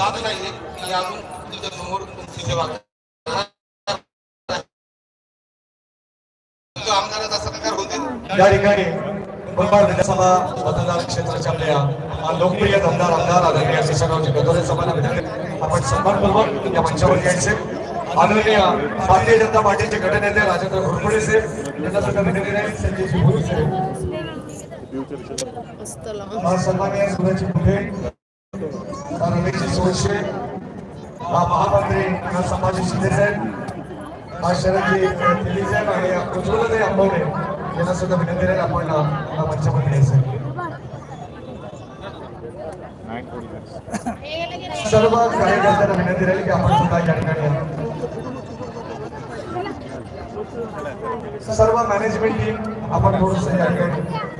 जात नाही मी अजून तुझ्या समोर तुमची सेवा आमदाराचा सत्कार होते. या ठिकाणी मुंबई विधानसभा मतदार क्षेत्राच्या आपल्या लोकप्रिय दमदार आमदार आदरणीय शशारावजी गदोरे सभाना विनंती आपण सन्मानपूर्वक या मंचावर घ्यायचे आदरणीय भारतीय जनता पार्टीचे गटनेते राजेंद्र घोरपडे साहेब यांना सुद्धा विनंती आहे. संजयजी भोई साहेब. सन्माननीय सुधाजी मुखे हा रमेशजी सोळशे हा महामंत्री हा संभाजी शिंदे साहेब हा शरदजी दिल्ली साहेब आणि उज्ज्वलताई आंबवणे यांना सुद्धा विनंती राहील आपण हा मंचामध्ये घ्यायचं सर्व कार्यकर्त्यांना विनंती राहील की आपण सुद्धा या ठिकाणी सर्व मॅनेजमेंट टीम आपण थोडस या ठिकाणी.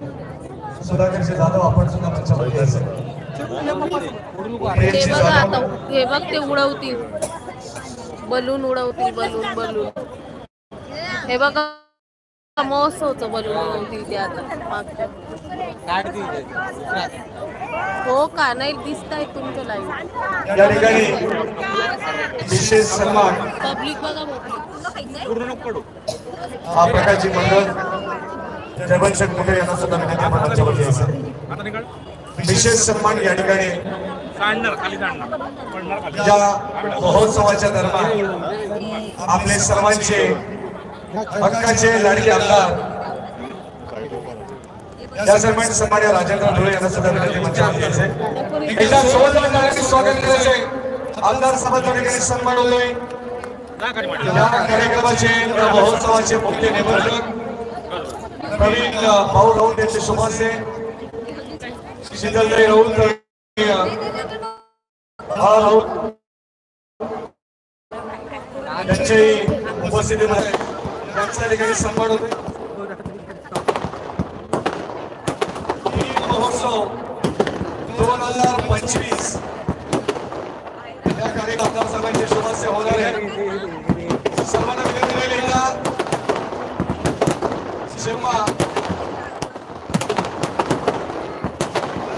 सुधाकरजी जाधव आपण सुद्धा ते प्रेमजी बघ आता हे बघ ते उडवतील. बलून उडवतील बलून बलून. हे बघा महोत्सवचं बलून उडवतील ते आता मागच्या. हो का? नाही दिसत आहे तुमचं लाईव्ह या ठिकाणी विशेष सन्मान. पब्लिक बघा हा प्रकारची मंडळ जयवंशक मोठे यांना सुद्धा विनंती विशेष सन्मान या ठिकाणी या महोत्सवाच्या दरम्यान आपले सर्वांचे हक्काचे लाडके आमदार या सर्वांचे सन्मान या राजेंद्र धुळे यांना सुद्धा विनंती मंचावर घ्यायचे एकदा स्वागत करायचे आमदार सभाच्या ठिकाणी सन्मान होतोय. या कार्यक्रमाचे महोत्सवाचे मुख्य निबंधक प्रवीण भाऊ राऊत यांचे शुभासे शीतलताई राऊत हा राऊत त्यांच्याही उपस्थितीमध्ये त्यांच्या ठिकाणी सन्मान होते. महोत्सव दोन हजार पंचवीस या कार्यक्रमात सर्वांचे शुभास्य होणार आहे सर्वांना विनंती राहिली एकदा जेव्हा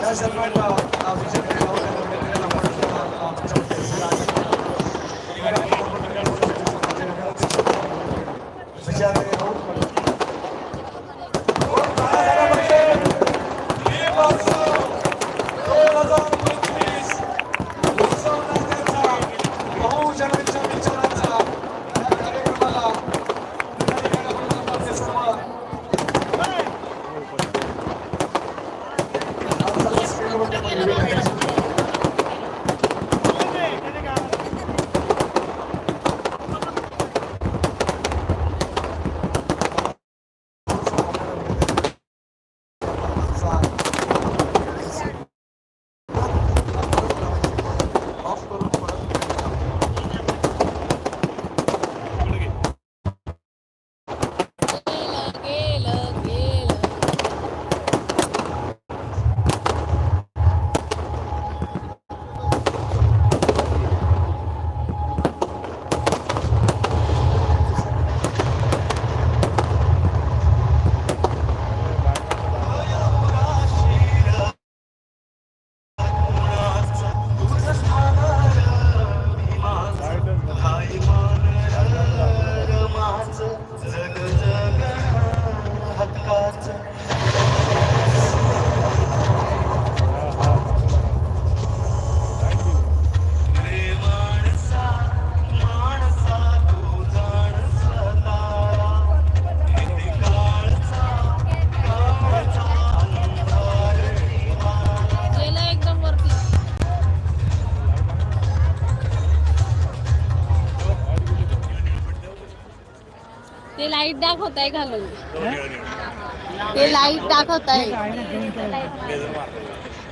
या सर्वांना अ, विजय मिळाला होता, तेव्हा आपण ते लाइट दाखवत आहे घालून ते लाइट दाखवताय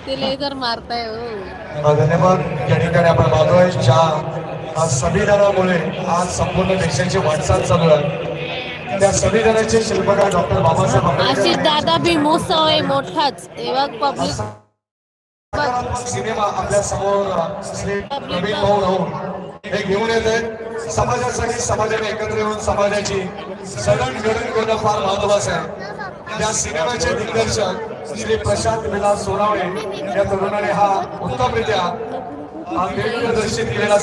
ते लेझर मारताय हो अ, धन्यवाद या ठिकाणी आपण पाहतोय ज्या आज संविधानामुळे आज संपूर्ण देशाची वाटचाल चालू आहे त्या संविधानाचे शिल्पकार डॉक्टर बाबासाहेब आशिष आंबेडकर दादा भीमोत्सव आहे मोठाच हे बघ पब्लिक सिनेमा आपल्यासमोर श्री प्रवीण भाऊ राऊत हे घेऊन येत आहेत समाजासाठी समाजाने एकत्र येऊन समाजाची सडण करणं फार महत्वाचं आहे. या सिनेमाचे दिग्दर्शक श्री प्रशांत विलास सोनावणे या तरुणाने हा उत्तमरित्या हा दिग्दर्शित केलेला